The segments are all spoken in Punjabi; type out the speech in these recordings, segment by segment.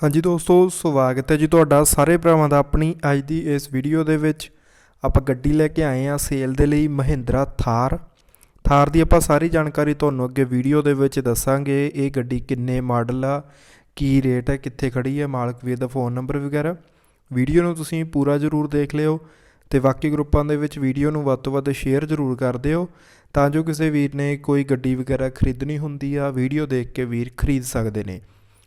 ਹਾਂਜੀ ਦੋਸਤੋ, ਸਵਾਗਤ ਹੈ ਜੀ ਤੁਹਾਡਾ ਸਾਰੇ ਭਰਾਵਾਂ ਦਾ ਆਪਣੀ ਅੱਜ ਦੀ ਇਸ ਵੀਡੀਓ ਦੇ ਵਿੱਚ। ਆਪਾਂ ਗੱਡੀ ਲੈ ਕੇ ਆਏ ਆ ਸੇਲ ਦੇ ਲਈ ਮਹਿੰਦਰਾ ਥਾਰ। ਥਾਰ ਦੀ ਆਪਾਂ ਸਾਰੀ ਜਾਣਕਾਰੀ ਤੁਹਾਨੂੰ ਅੱਗੇ ਵੀਡੀਓ ਦੇ ਵਿੱਚ ਦੱਸਾਂਗੇ। ਇਹ ਗੱਡੀ ਕਿੰਨੇ ਮਾਡਲ ਆ, ਕੀ ਰੇਟ ਹੈ, ਕਿੱਥੇ ਖੜੀ ਹੈ, ਮਾਲਕ ਵੀਰ ਦਾ ਫੋਨ ਨੰਬਰ ਵਗੈਰਾ। ਵੀਡੀਓ ਨੂੰ ਤੁਸੀਂ ਪੂਰਾ ਜ਼ਰੂਰ ਦੇਖ ਲਿਓ ਤੇ ਬਾਕੀ ਗਰੁੱਪਾਂ ਦੇ ਵਿੱਚ ਵੀਡੀਓ ਨੂੰ ਵੱਧ ਤੋਂ ਵੱਧ ਸ਼ੇਅਰ ਜ਼ਰੂਰ ਕਰ ਦਿਓ ਤਾਂ ਜੋ ਕਿਸੇ ਵੀਰ ਨੇ ਕੋਈ ਗੱਡੀ ਵਗੈਰਾ ਖਰੀਦਣੀ ਹੁੰਦੀ ਆ ਵੀਡੀਓ ਦੇਖ ਕੇ ਵੀਰ ਖਰੀਦ ਸਕਦੇ ਨੇ।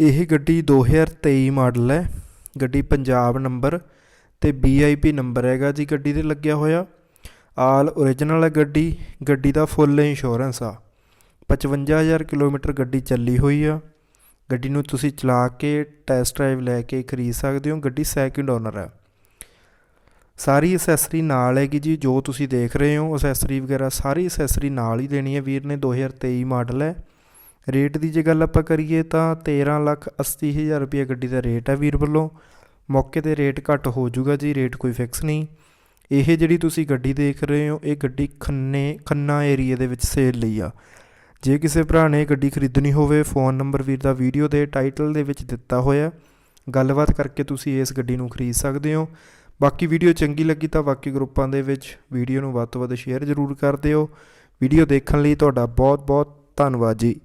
ਇਹ ਗੱਡੀ 2023 ਮਾਡਲ ਹੈ। ਗੱਡੀ ਪੰਜਾਬ ਨੰਬਰ ਅਤੇ ਬੀ ਆਈ ਪੀ ਨੰਬਰ ਹੈਗਾ ਜੀ ਗੱਡੀ ਤੇ ਲੱਗਿਆ ਹੋਇਆ। ਆਲ ਓਰੀਜਨਲ ਹੈ ਗੱਡੀ। ਗੱਡੀ ਦਾ ਫੁੱਲ ਇੰਸ਼ੋਰੈਂਸ ਆ। 55000 ਕਿਲੋਮੀਟਰ ਗੱਡੀ ਚੱਲੀ ਹੋਈ ਆ। ਗੱਡੀ ਨੂੰ ਤੁਸੀਂ ਚਲਾ ਕੇ ਟੈਸਟ ਡਰਾਈਵ ਲੈ ਕੇ ਖਰੀਦ ਸਕਦੇ ਹੋ। ਗੱਡੀ ਸੈਕਿੰਡ ਓਨਰ ਹੈ। ਸਾਰੀ ਅਸੈਸਰੀ ਨਾਲ ਹੈਗੀ ਜੀ। ਜੋ ਤੁਸੀਂ ਦੇਖ ਰਹੇ ਹੋ ਅਸੈਸਰੀ ਵਗੈਰਾ ਸਾਰੀ ਅਸੈਸਰੀ ਨਾਲ ਹੀ ਦੇਣੀ ਹੈ। ਵੀਰ ਨੇ 2023 ਮਾਡਲ ਹੈ। ਰੇਟ ਦੀ ਜੇ ਗੱਲ ਆਪਾਂ ਕਰੀਏ ਤਾਂ 13 ਲੱਖ 80 ਹਜ਼ਾਰ ਰੁਪਈਆ ਗੱਡੀ ਦਾ ਰੇਟ ਹੈ ਵੀਰ ਵੱਲੋਂ। ਮੌਕੇ ਤੇ ਰੇਟ ਘੱਟ ਹੋ ਜਾਊਗਾ ਜੀ, ਰੇਟ ਕੋਈ ਫਿਕਸ ਨਹੀਂ। ਇਹ ਜਿਹੜੀ ਤੁਸੀਂ ਗੱਡੀ ਦੇਖ ਰਹੇ ਹੋ, ਇਹ ਗੱਡੀ ਖੰਨੇ, ਖੰਨਾ ਏਰੀਆ ਦੇ ਵਿੱਚ ਸੇਲ ਲਈ ਆ। ਜੇ ਕਿਸੇ ਭਰਾ ਨੇ ਗੱਡੀ ਖਰੀਦਣੀ ਹੋਵੇ ਫੋਨ ਨੰਬਰ ਵੀਰ ਦਾ ਵੀਡੀਓ ਦੇ ਟਾਈਟਲ ਦੇ ਵਿੱਚ ਦਿੱਤਾ ਹੋਇਆ। ਗੱਲਬਾਤ ਕਰਕੇ ਤੁਸੀਂ ਇਸ ਗੱਡੀ ਨੂੰ ਖਰੀਦ ਸਕਦੇ ਹੋ। ਬਾਕੀ ਵੀਡੀਓ ਚੰਗੀ ਲੱਗੀ ਤਾਂ ਬਾਕੀ ਗਰੁੱਪਾਂ ਦੇ ਵਿੱਚ ਵੀਡੀਓ ਨੂੰ ਵੱਧ ਤੋਂ ਵੱਧ ਸ਼ੇਅਰ ਜ਼ਰੂਰ ਕਰ ਦਿਓ। ਵੀਡੀਓ ਦੇਖਣ ਲਈ ਤੁਹਾਡਾ ਬਹੁਤ ਬਹੁਤ ਧੰਨਵਾਦ ਜੀ।